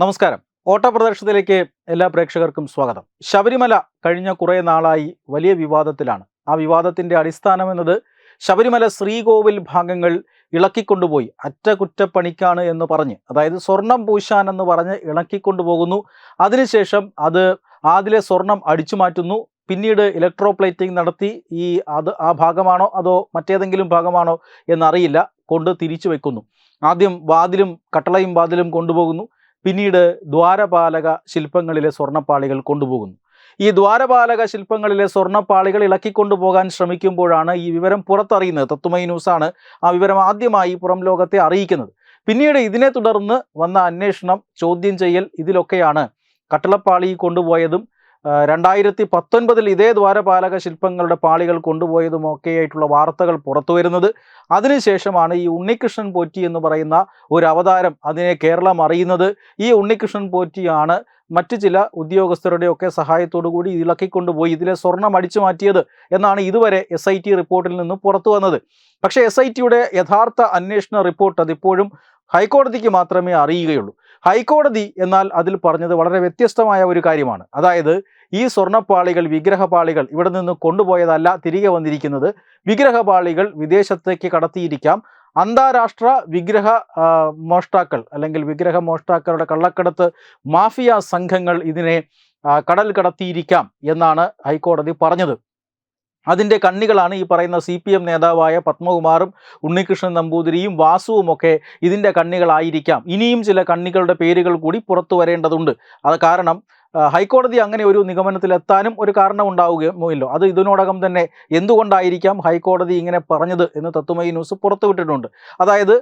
നമസ്കാരം. ഓട്ട പ്രദർശനത്തിലേക്ക് എല്ലാ പ്രേക്ഷകർക്കും സ്വാഗതം. ശബരിമല കഴിഞ്ഞ കുറേ നാളായി വലിയ വിവാദത്തിലാണ്. ആ വിവാദത്തിന്റെ അടിസ്ഥാനം എന്നത് ശബരിമല ശ്രീകോവിൽ ഭാഗങ്ങൾ ഇളക്കിക്കൊണ്ടുപോയി. അറ്റകുറ്റപ്പണിക്കാണ് എന്ന് പറഞ്ഞ് അതായത് സ്വർണം പൂശാൻ എന്ന് പറഞ്ഞ് ഇളക്കിക്കൊണ്ടുപോകുന്നു. അതിനുശേഷം അത് അതിലെ സ്വർണം അടിച്ചു മാറ്റുന്നു. പിന്നീട് ഇലക്ട്രോപ്ലേറ്റിംഗ് നടത്തി. ഈ അത് ആ ഭാഗമാണോ അതോ മറ്റേതെങ്കിലും ഭാഗമാണോ എന്നറിയില്ല. കൊണ്ട് തിരിച്ചു വെക്കുന്നു. ആദ്യം വാതിലും കട്ടളയും വാതിലും കൊണ്ടുപോകുന്നു. പിന്നീട് ദ്വാരപാലക ശില്പങ്ങളിലെ സ്വർണപ്പാളികൾ കൊണ്ടുപോകുന്നു. ഈ ദ്വാരപാലക ശില്പങ്ങളിലെ സ്വർണപ്പാളികൾ ഇളക്കിക്കൊണ്ടുപോകാൻ ശ്രമിക്കുമ്പോഴാണ് ഈ വിവരം പുറത്തറിയുന്നത്. തത്വമൈ ന്യൂസാണ് ആ വിവരം ആദ്യമായി പുറം ലോകത്തെ അറിയിക്കുന്നത്. പിന്നീട് ഇതിനെ തുടർന്ന് വന്ന അന്വേഷണം ചോദ്യം ചെയ്യൽ ഇതിലൊക്കെയാണ്. കട്ടളപ്പാളി കൊണ്ടുപോയതും രണ്ടായിരത്തി പത്തൊൻപതിൽ ഇതേ ദ്വാരപാലക ശില്പങ്ങളുടെ പാളികൾ കൊണ്ടുപോയതും ഒക്കെയായിട്ടുള്ള വാർത്തകൾ പുറത്തു വരുന്നത്. അതിനുശേഷമാണ് ഈ ഉണ്ണികൃഷ്ണൻ പോറ്റി എന്ന് പറയുന്ന ഒരു അവതാരം അതിനെ കേരളം അറിയുന്നത്. ഈ ഉണ്ണികൃഷ്ണൻ പോറ്റിയാണ് മറ്റു ചില ഉദ്യോഗസ്ഥരുടെയൊക്കെ സഹായത്തോടു കൂടി ഇളക്കിക്കൊണ്ടുപോയി ഇതിലെ സ്വർണം അടിച്ചു മാറ്റിയത് എന്നാണ് ഇതുവരെ എസ് ഐ ടി റിപ്പോർട്ടിൽ നിന്ന് പുറത്തു വന്നത്. പക്ഷേ എസ് ഐ ടിയുടെ യഥാർത്ഥ അന്വേഷണ റിപ്പോർട്ട് അതിപ്പോഴും ഹൈക്കോടതിക്ക് മാത്രമേ അറിയുകയുള്ളൂ. ഹൈക്കോടതി എന്നാൽ അതിൽ പറഞ്ഞത് വളരെ വ്യത്യസ്തമായ ഒരു കാര്യമാണ്. അതായത് ഈ സ്വർണപ്പാളികൾ വിഗ്രഹപാളികൾ ഇവിടെ നിന്ന് കൊണ്ടുപോയതല്ല തിരികെ വന്നിരിക്കുന്നത്. വിഗ്രഹപാളികൾ വിദേശത്തേക്ക് കടത്തിയിരിക്കാം. അന്താരാഷ്ട്ര വിഗ്രഹ മോഷ്ടാക്കൾ അല്ലെങ്കിൽ വിഗ്രഹ മോഷ്ടാക്കളുടെ കള്ളക്കടത്ത് മാഫിയ സംഘങ്ങൾ ഇതിനെ കടൽ കടത്തിയിരിക്കാം എന്നാണ് ഹൈക്കോടതി പറഞ്ഞത്. അതിന്റെ കണ്ണികളാണ് ഈ പറയുന്ന സി പി എം നേതാവായ പത്മകുമാറും ഉണ്ണികൃഷ്ണൻ നമ്പൂതിരിയും വാസുവുമൊക്കെ ഇതിന്റെ കണ്ണികളായിരിക്കാം. ഇനിയും ചില കണ്ണികളുടെ പേരുകൾ കൂടി പുറത്തു വരേണ്ടതുണ്ട്. അത് കാരണം ഹൈക്കോടതി അങ്ങനെ ഒരു നിഗമനത്തിലെത്താനും ഒരു കാരണം ഉണ്ടാവുകയുമല്ലോ അത് ഇതിനോടകം തന്നെ എന്തുകൊണ്ടായിരിക്കാം ഹൈക്കോടതി ഇങ്ങനെ പറഞ്ഞത് എന്ന് തത്വമയി ന്യൂസ് പുറത്തുവിട്ടിട്ടുണ്ട്. അതായത്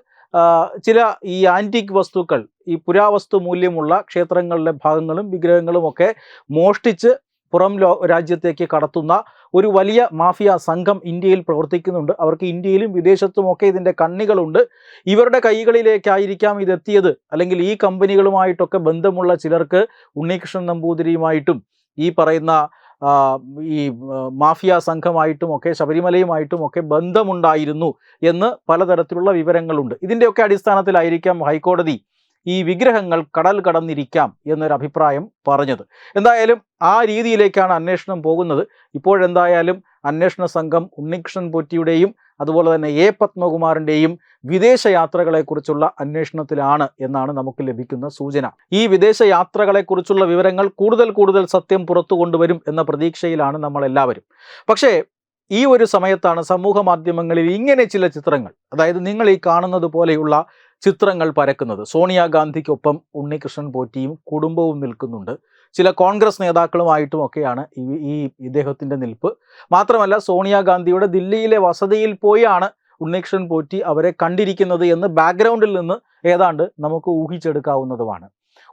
ചില ഈ ആന്റിക് വസ്തുക്കൾ ഈ പുരാവസ്തു മൂല്യമുള്ള ക്ഷേത്രങ്ങളിലെ ഭാഗങ്ങളും വിഗ്രഹങ്ങളും ഒക്കെ മോഷ്ടിച്ച് പുറം രാജ്യത്തേക്ക് കടത്തുന്ന ഒരു വലിയ മാഫിയ സംഘം ഇന്ത്യയിൽ പ്രവർത്തിക്കുന്നുണ്ട്. അവർക്ക് ഇന്ത്യയിലും വിദേശത്തുമൊക്കെ ഇതിന്റെ കണ്ണികളുണ്ട്. ഇവരുടെ കൈകളിലേക്കായിരിക്കാം ഇതെത്തിയത്. അല്ലെങ്കിൽ ഈ കമ്പനികളുമായിട്ടൊക്കെ ബന്ധമുള്ള ചിലർക്ക് ഉണ്ണികൃഷ്ണൻ നമ്പൂതിരിയുമായിട്ടും ഈ പറയുന്ന ഈ മാഫിയ സംഘമായിട്ടും ഒക്കെ ശബരിമലയുമായിട്ടും ഒക്കെ ബന്ധമുണ്ടായിരുന്നു എന്ന് പലതരത്തിലുള്ള വിവരങ്ങളുണ്ട്. ഇതിന്റെയൊക്കെ അടിസ്ഥാനത്തിലായിരിക്കാം ഹൈക്കോടതി ഈ വിഗ്രഹങ്ങൾ കടൽ കടന്നിരിക്കാം എന്നൊരു അഭിപ്രായം പറഞ്ഞത്. എന്തായാലും ആ രീതിയിലേക്കാണ് അന്വേഷണം പോകുന്നത്. ഇപ്പോഴെന്തായാലും അന്വേഷണ സംഘം ഉണ്ണികൃഷ്ണൻ പോറ്റിയുടെയും അതുപോലെ തന്നെ എ പത്മകുമാറിന്റെയും വിദേശ യാത്രകളെക്കുറിച്ചുള്ള അന്വേഷണത്തിലാണ് എന്നാണ് നമുക്ക് ലഭിക്കുന്ന സൂചന. ഈ വിദേശ യാത്രകളെക്കുറിച്ചുള്ള വിവരങ്ങൾ കൂടുതൽ കൂടുതൽ സത്യം പുറത്തു കൊണ്ടുവരും എന്ന പ്രതീക്ഷയിലാണ് നമ്മളെല്ലാവരും. പക്ഷേ ഈ ഒരു സമയത്താണ് സമൂഹ മാധ്യമങ്ങളിൽ ഇങ്ങനെ ചില ചിത്രങ്ങൾ. അതായത് നിങ്ങൾ ഈ കാണുന്നത് പോലെയുള്ള ചിത്രങ്ങൾ പരക്കുന്നത്. സോണിയാഗാന്ധിക്കൊപ്പം ഉണ്ണികൃഷ്ണൻ പോറ്റിയും കുടുംബവും നിൽക്കുന്നുണ്ട്. ചില കോൺഗ്രസ് നേതാക്കളുമായിട്ടും ഒക്കെയാണ് ഈ ഈ ഇദ്ദേഹത്തിന്റെ നിൽപ്പ്. മാത്രമല്ല സോണിയാഗാന്ധിയുടെ ദില്ലിയിലെ വസതിയിൽ പോയാണ് ഉണ്ണികൃഷ്ണൻ പോറ്റി അവരെ കണ്ടിരിക്കുന്നത് എന്ന് ബാക്ക്ഗ്രൗണ്ടിൽ നിന്ന് ഏതാണ്ട് നമുക്ക് ഊഹിച്ചെടുക്കാവുന്നതുമാണ്.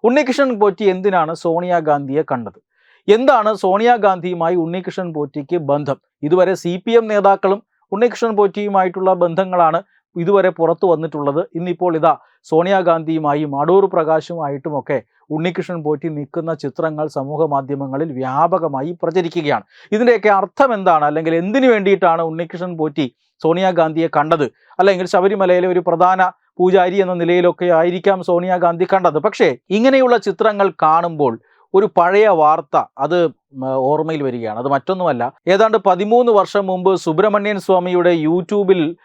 ഉണ്ണികൃഷ്ണൻ പോറ്റി എന്തിനാണ് സോണിയാഗാന്ധിയെ കണ്ടത്? എന്താണ് സോണിയാഗാന്ധിയുമായി ഉണ്ണികൃഷ്ണൻ പോറ്റിക്ക് ബന്ധം? ഇതുവരെ സി പി എം നേതാക്കളും ഉണ്ണികൃഷ്ണൻ പോറ്റിയുമായിട്ടുള്ള ബന്ധങ്ങളാണ് ഇതുവരെ പുറത്തു വന്നിട്ടുള്ളത് ഇന്നിപ്പോൾ ഇതാ സോണിയാഗാന്ധിയുമായും അടൂർ പ്രകാശുമായിട്ടുമൊക്കെ ഉണ്ണികൃഷ്ണൻ പോറ്റി നിൽക്കുന്ന ചിത്രങ്ങൾ സമൂഹ മാധ്യമങ്ങളിൽ വ്യാപകമായി പ്രചരിക്കുകയാണ്. ഇതിന്റെയൊക്കെ അർത്ഥം എന്താണ്? അല്ലെങ്കിൽ എന്തിനു വേണ്ടിയിട്ടാണ് ഉണ്ണികൃഷ്ണൻ പോറ്റി സോണിയാഗാന്ധിയെ കണ്ടത്? അല്ലെങ്കിൽ ശബരിമലയിലെ ഒരു പ്രധാന പൂജാരി എന്ന നിലയിലൊക്കെ ആയിരിക്കാം സോണിയാഗാന്ധി കണ്ടത്. പക്ഷേ ഇങ്ങനെയുള്ള ചിത്രങ്ങൾ കാണുമ്പോൾ ഒരു പഴയ വാർത്ത അത് ഓർമ്മയിൽ വരികയാണ്. അത് മറ്റൊന്നുമല്ല. ഏതാണ്ട് പതിമൂന്ന് വർഷം മുമ്പ് സുബ്രഹ്മണ്യൻ സ്വാമിയുടെ യൂട്യൂബിൽ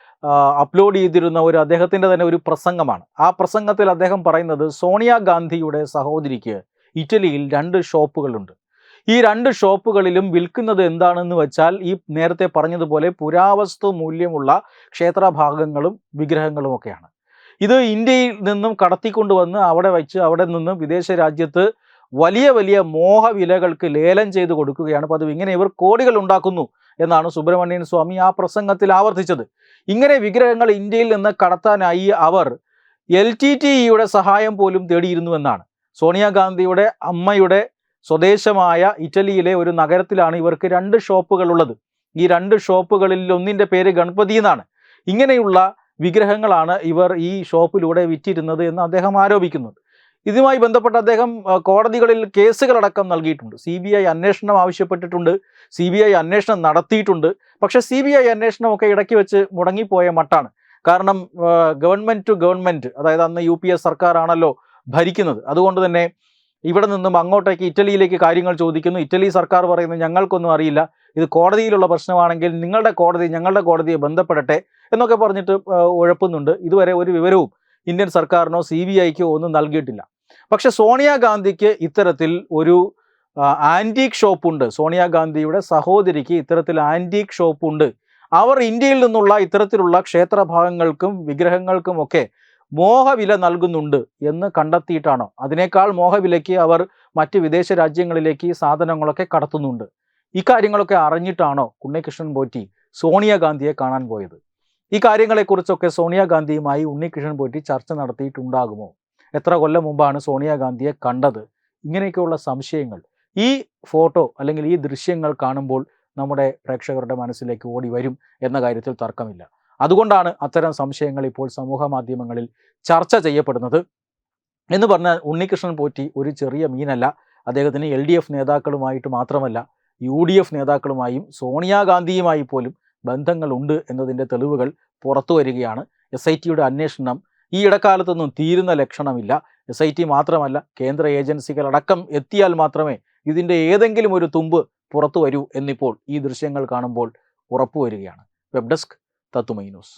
അപ്ലോഡ് ചെയ്തിരുന്ന ഒരു അദ്ദേഹത്തിന്റെ തന്നെ ഒരു പ്രസംഗമാണ്. ആ പ്രസംഗത്തിൽ അദ്ദേഹം പറയുന്നത് സോണിയാഗാന്ധിയുടെ സഹോദരിക്ക് ഇറ്റലിയിൽ രണ്ട് ഷോപ്പുകളുണ്ട്. ഈ രണ്ട് ഷോപ്പുകളിലും വിൽക്കുന്നത് എന്താണെന്ന് വെച്ചാൽ ഈ നേരത്തെ പറഞ്ഞതുപോലെ പുരാവസ്തു മൂല്യമുള്ള ക്ഷേത്രഭാഗങ്ങളും വിഗ്രഹങ്ങളും ഒക്കെയാണ്. ഇത് ഇന്ത്യയിൽ നിന്നും കടത്തിക്കൊണ്ടുവന്ന് അവിടെ വെച്ച് അവിടെ നിന്നും വിദേശ രാജ്യത്ത് വലിയ വലിയ മോഹവിലകൾക്ക് ലേലം ചെയ്ത് കൊടുക്കുകയാണ് പതിവ്. ഇങ്ങനെ ഇവർ കോടികൾ ഉണ്ടാക്കുന്നു എന്നാണ് സുബ്രഹ്മണ്യൻ സ്വാമി ആ പ്രസംഗത്തിൽ ആവർത്തിച്ചത്. ഇങ്ങനെ വിഗ്രഹങ്ങൾ ഇന്ത്യയിൽ നിന്ന് കടത്താനായി അവർ എൽ ടി ടി ഇയുടെ സഹായം പോലും തേടിയിരുന്നു എന്നാണ്. സോണിയാഗാന്ധിയുടെ അമ്മയുടെ സ്വദേശമായ ഇറ്റലിയിലെ ഒരു നഗരത്തിലാണ് ഇവർക്ക് രണ്ട് ഷോപ്പുകൾ ഉള്ളത്. ഈ രണ്ട് ഷോപ്പുകളിൽ ഒന്നിന്റെ പേര് ഗണപതി എന്നാണ്. ഇങ്ങനെയുള്ള വിഗ്രഹങ്ങളാണ് ഇവർ ഈ ഷോപ്പിലൂടെ വിറ്റിരുന്നത് എന്ന് അദ്ദേഹം ആരോപിക്കുന്നുണ്ട് ഇതുമായി ബന്ധപ്പെട്ട് അദ്ദേഹം കോടതികളിൽ കേസുകളടക്കം നൽകിയിട്ടുണ്ട്. സി ബി ഐ അന്വേഷണം ആവശ്യപ്പെട്ടിട്ടുണ്ട്. സി ബി ഐ അന്വേഷണം നടത്തിയിട്ടുണ്ട്. പക്ഷേ സി ബി ഐ അന്വേഷണമൊക്കെ ഇടയ്ക്ക് വെച്ച് മുടങ്ങിപ്പോയ മട്ടാണ്. കാരണം ഗവൺമെന്റ് ടു ഗവൺമെന്റ് അതായത് അന്ന് യു പി എ സർക്കാരാണല്ലോ ഭരിക്കുന്നത്. അതുകൊണ്ട് തന്നെ ഇവിടെ നിന്നും അങ്ങോട്ടേക്ക് ഇറ്റലിയിലേക്ക് കാര്യങ്ങൾ ചോദിക്കുന്നു. ഇറ്റലി സർക്കാർ പറയുന്നു ഞങ്ങൾക്കൊന്നും അറിയില്ല. ഇത് കോടതിയിലുള്ള പ്രശ്നമാണെങ്കിൽ നിങ്ങളുടെ കോടതി ഞങ്ങളുടെ കോടതിയെ ബന്ധപ്പെടട്ടെ എന്നൊക്കെ പറഞ്ഞിട്ട് ഉഴപ്പുന്നുണ്ട്. ഇതുവരെ ഒരു വിവരവും ഇന്ത്യൻ സർക്കാരിനോ സി ബി ഐക്കോ ഒന്നും നൽകിയിട്ടില്ല. പക്ഷെ സോണിയാഗാന്ധിക്ക് ഇത്തരത്തിൽ ഒരു ആന്റീക് ഷോപ്പുണ്ട് സോണിയാഗാന്ധിയുടെ സഹോദരിക്ക് ഇത്തരത്തിൽ ആന്റീക് ഷോപ്പുണ്ട് അവർ ഇന്ത്യയിൽ നിന്നുള്ള ഇത്തരത്തിലുള്ള ക്ഷേത്രഭാഗങ്ങൾക്കും വിഗ്രഹങ്ങൾക്കും ഒക്കെ മോഹവില നൽകുന്നുണ്ട് എന്ന് കണ്ടെത്തിയിട്ടാണോ. അതിനേക്കാൾ മോഹവിലയ്ക്ക് അവർ മറ്റ് വിദേശ രാജ്യങ്ങളിലേക്ക് സാധനങ്ങളൊക്കെ കടത്തുന്നുണ്ട്. ഇക്കാര്യങ്ങളൊക്കെ അറിഞ്ഞിട്ടാണോ ഉണ്ണികൃഷ്ണൻ പോറ്റി സോണിയാഗാന്ധിയെ കാണാൻ പോയത്? ഈ കാര്യങ്ങളെക്കുറിച്ചൊക്കെ സോണിയാഗാന്ധിയുമായി ഉണ്ണികൃഷ്ണൻ പോറ്റി ചർച്ച നടത്തിയിട്ടുണ്ടാകുമോ? എത്ര കൊല്ലം മുമ്പാണ് സോണിയാഗാന്ധിയെ കണ്ടത്? ഇങ്ങനെയൊക്കെയുള്ള സംശയങ്ങൾ. ഈ ഫോട്ടോ അല്ലെങ്കിൽ ഈ ദൃശ്യങ്ങൾ കാണുമ്പോൾ നമ്മുടെ പ്രേക്ഷകരുടെ മനസ്സിലേക്ക് ഓടി വരും എന്ന കാര്യത്തിൽ തർക്കമില്ല. അതുകൊണ്ടാണ് അത്തരം സംശയങ്ങൾ ഇപ്പോൾ സമൂഹ മാധ്യമങ്ങളിൽ ചർച്ച ചെയ്യപ്പെടുന്നത്. എന്ന് പറഞ്ഞാൽ ഉണ്ണികൃഷ്ണൻ പോറ്റി ഒരു ചെറിയ മീനല്ല. അദ്ദേഹത്തിന് എൽ ഡി എഫ് നേതാക്കളുമായിട്ട് മാത്രമല്ല യു ഡി എഫ് നേതാക്കളുമായും സോണിയാഗാന്ധിയുമായി പോലും ബന്ധങ്ങളുണ്ട് എന്നതിന്റെ തെളിവുകൾ പുറത്തു വരികയാണ്. എസ് ഐ ടിയുടെ അന്വേഷണം ഈ ഇടക്കാലത്തൊന്നും തീരുന്ന ലക്ഷണമില്ല. എസ് ഐ ടി മാത്രമല്ല കേന്ദ്ര ഏജൻസികളടക്കം എത്തിയാൽ മാത്രമേ ഇതിന്റെ ഏതെങ്കിലും ഒരു തുമ്പ് പുറത്തു വരൂ എന്നിപ്പോൾ ഈ ദൃശ്യങ്ങൾ കാണുമ്പോൾ ഉറപ്പുവരികയാണ്. വെബ് ഡെസ്ക് തത്തുമൈ ന്യൂസ്.